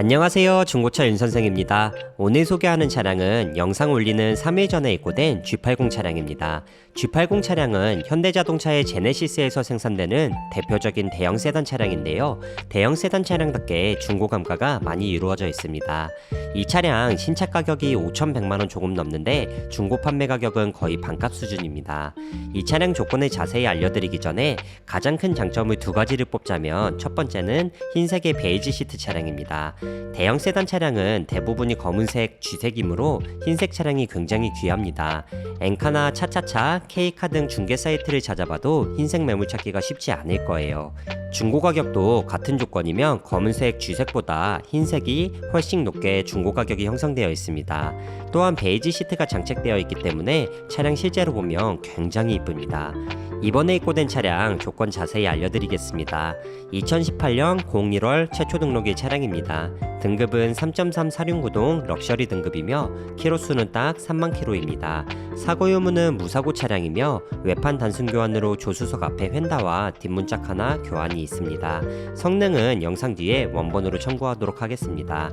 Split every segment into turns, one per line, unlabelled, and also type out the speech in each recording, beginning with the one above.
안녕하세요. 중고차 윤선생입니다. 오늘 소개하는 차량은 영상 올리는 3일 전에 입고된 G80 차량입니다. G80 차량은 현대자동차의 제네시스에서 생산되는 대표적인 대형 세단 차량인데요. 대형 세단 차량답게 중고 감가가 많이 이루어져 있습니다. 이 차량 신차 가격이 5,100만원 조금 넘는데 중고 판매 가격은 거의 반값 수준입니다. 이 차량 조건을 자세히 알려드리기 전에 가장 큰 장점을 두 가지를 뽑자면 첫 번째는 흰색의 베이지 시트 차량입니다. 대형 세단 차량은 대부분이 검은색, 쥐색이므로 흰색 차량이 굉장히 귀합니다. 엔카나 차차차, K카 등 중개 사이트를 찾아봐도 흰색 매물 찾기가 쉽지 않을 거예요. 중고 가격도 같은 조건이면 검은색, 쥐색보다 흰색이 훨씬 높게 중고 가격이 형성되어 있습니다. 또한 베이지 시트가 장착되어 있기 때문에 차량 실제로 보면 굉장히 이쁩니다. 이번에 입고된 차량 조건 자세히 알려드리겠습니다. 2018년 01월 최초 등록일 차량입니다. 등급은 3.3 사륜구동 럭셔리 등급이며 키로수는 딱 3만 키로입니다. 사고 유무는 무사고 차량이며 외판 단순 교환으로 조수석 앞에 휀다와 뒷문짝 하나 교환이 있습니다. 성능은 영상 뒤에 원본으로 첨부하도록 하겠습니다.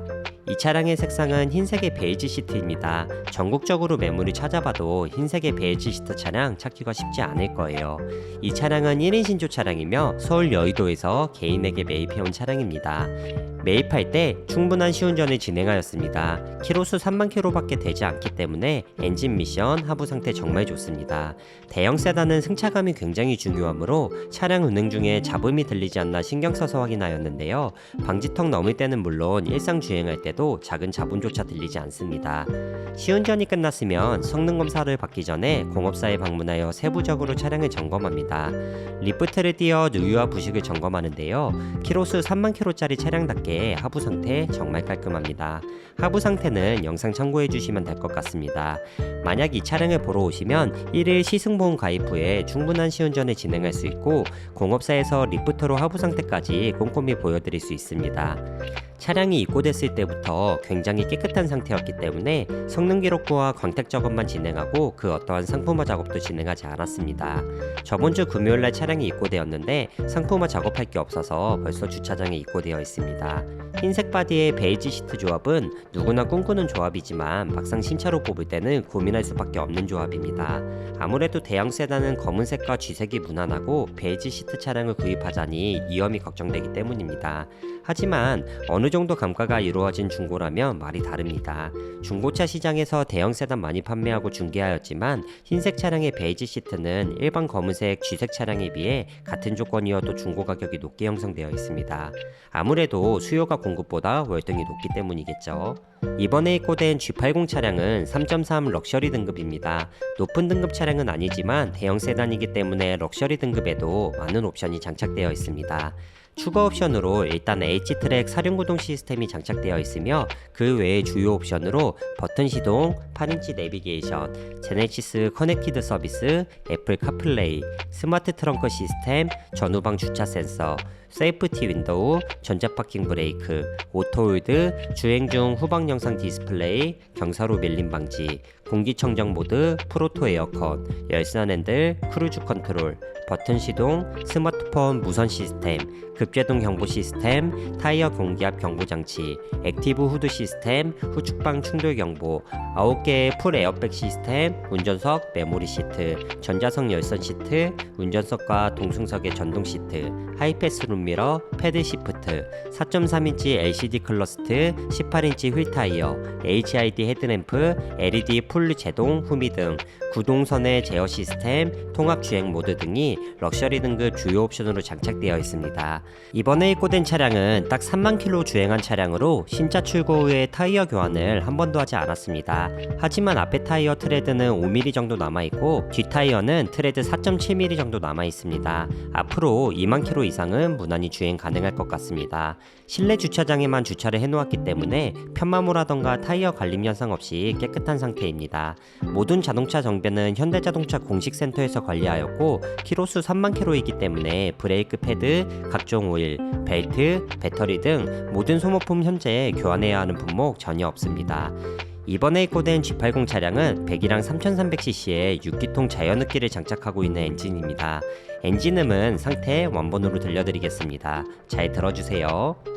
이 차량의 색상은 흰색의 베이지 시트입니다. 전국적으로 매물을 찾아봐도 흰색의 베이지 시트 차량 찾기가 쉽지 않을 거예요. 이 차량은 1인 신조 차량이며 서울 여의도에서 개인에게 매입해온 차량입니다. 매입할 때 충분한 시운전을 진행하였습니다. 키로수 3만 킬로밖에 되지 않기 때문에 엔진 미션 하부 상태 정말 좋습니다. 대형 세단은 승차감이 굉장히 중요하므로 차량 운행 중에 잡음이 들리지 않나 신경 써서 확인하였는데요. 방지턱 넘을 때는 물론 일상 주행할 때도 작은 잡음조차 들리지 않습니다. 시운전이 끝났으면 성능 검사를 받기 전에 공업사에 방문하여 세부적으로 차량을 점검합니다. 리프트를 띄어 누유와 부식을 점검하는데요. 키로수 3만 킬로짜리 차량답게 하부 상태 정말 깔끔합니다. 하부 상태는 영상 참고해 주시면 될 것 같습니다. 만약 이 차량을 보러 오시면 1일 시승보험 가입 후에 충분한 시운전을 진행할 수 있고 공업사에서 리프트로 하부 상태까지 꼼꼼히 보여드릴 수 있습니다. 차량이 입고됐을 때부터 굉장히 깨끗한 상태였기 때문에 성능 기록부와 광택 작업만 진행하고 그 어떠한 상품화 작업도 진행하지 않았습니다. 저번 주 금요일날 차량이 입고되었는데 상품화 작업할 게 없어서 벌써 주차장에 입고되어 있습니다. 흰색 바디의 베이지 시트 조합은 누구나 꿈꾸는 조합이지만 막상 신차로 뽑을 때는 고민할 수밖에 없는 조합입니다. 아무래도 대형 세단은 검은색과 쥐색이 무난하고 베이지 시트 차량을 구입하자니 위험이 걱정되기 때문입니다. 하지만 어느 정도 감가가 이루어진 중고라면 말이 다릅니다. 중고차 시장에서 대형 세단 많이 판매하고 중개하였지만 흰색 차량의 베이지 시트는 일반 검은색 쥐색 차량에 비해 같은 조건이어도 중고 가격이 높게 형성되어 있습니다. 아무래도 수요가 공급보다 월등히 높기 때문이겠죠. 이번에 입고된 G80 차량은 3.3 럭셔리 등급입니다. 높은 등급 차량은 아니지만 대형 세단이기 때문에 럭셔리 등급에도 많은 옵션이 장착되어 있습니다. 추가 옵션으로 일단 H트랙 사륜구동 시스템이 장착되어 있으며 그 외의 주요 옵션으로 버튼 시동, 8인치 내비게이션, 제네시스 커넥티드 서비스, 애플 카플레이, 스마트 트렁크 시스템, 전후방 주차 센서, 세이프티 윈도우, 전자 파킹 브레이크, 오토홀드, 주행 중 후방 영상 디스플레이, 경사로 밀림 방지, 공기청정 모드, 프로토 에어컨, 열선 핸들, 크루즈 컨트롤, 버튼 시동, 스마트폰 무선 시스템, 급제동 경보 시스템, 타이어 공기압 경보 장치, 액티브 후드 시스템, 후측방 충돌 경보, 9개의 풀 에어백 시스템, 운전석 메모리 시트, 전자석 열선 시트, 운전석과 동승석의 전동 시트, 하이패스 룸미러, 패드 시프트, 4.3인치 LCD 클러스트, 18인치 휠 타이어, HID 헤드램프, LED 풀 제동 후미 등 구동선의 제어 시스템, 통합 주행 모드 등이 럭셔리 등급 주요 옵션으로 장착되어 있습니다. 이번에 입고된 차량은 딱 3만 킬로 주행한 차량으로 신차 출고 후에 타이어 교환을 한 번도 하지 않았습니다. 하지만 앞에 타이어 트레드는 5mm 정도 남아 있고 뒤 타이어는 트레드 4.7mm 정도 남아 있습니다. 앞으로 2만 킬로 이상은 무난히 주행 가능할 것 같습니다. 실내 주차장에만 주차를 해놓았기 때문에 편마모라던가 타이어 관림 현상 없이 깨끗한 상태입니다. 모든 자동차 정비는 현대자동차 공식센터에서 관리하였고 키로 수 3만 킬로이기 때문에 브레이크 패드, 각종 오일, 벨트, 배터리 등 모든 소모품 현재 교환해야 하는 품목 전혀 없습니다. 이번에 입고된 G80 차량은 100이랑 3300cc의 6기통 자연흡기를 장착하고 있는 엔진입니다. 엔진음은 상태 원본으로 들려드리겠습니다. 잘 들어주세요.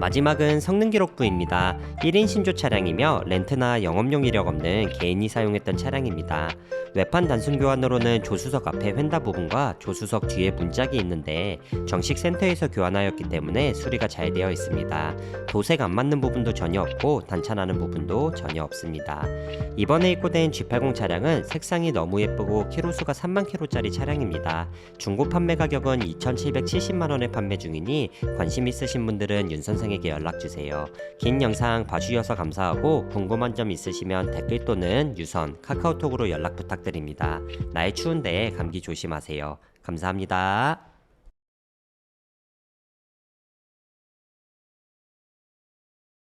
마지막은 성능 기록부입니다. 1인 신조 차량이며 렌트나 영업용 이력 없는 개인이 사용했던 차량입니다. 외판 단순 교환으로는 조수석 앞에 휀다 부분과 조수석 뒤에 문짝이 있는데 정식 센터에서 교환하였기 때문에 수리가 잘 되어 있습니다. 도색 안 맞는 부분도 전혀 없고 단차나는 부분도 전혀 없습니다. 이번에 입고된 G80 차량은 색상이 너무 예쁘고 키로수가 3만 킬로짜리 차량입니다. 중고 판매 가격은 2,770만 원에 판매 중이니 관심 있으신 분들은 윤 선생 에게 연락 주세요. 긴 영상 봐주셔서 감사하고 궁금한 점 있으시면 댓글 또는 유선, 카카오톡으로 연락 부탁드립니다. 나의 추운데 감기 조심하세요. 감사합니다.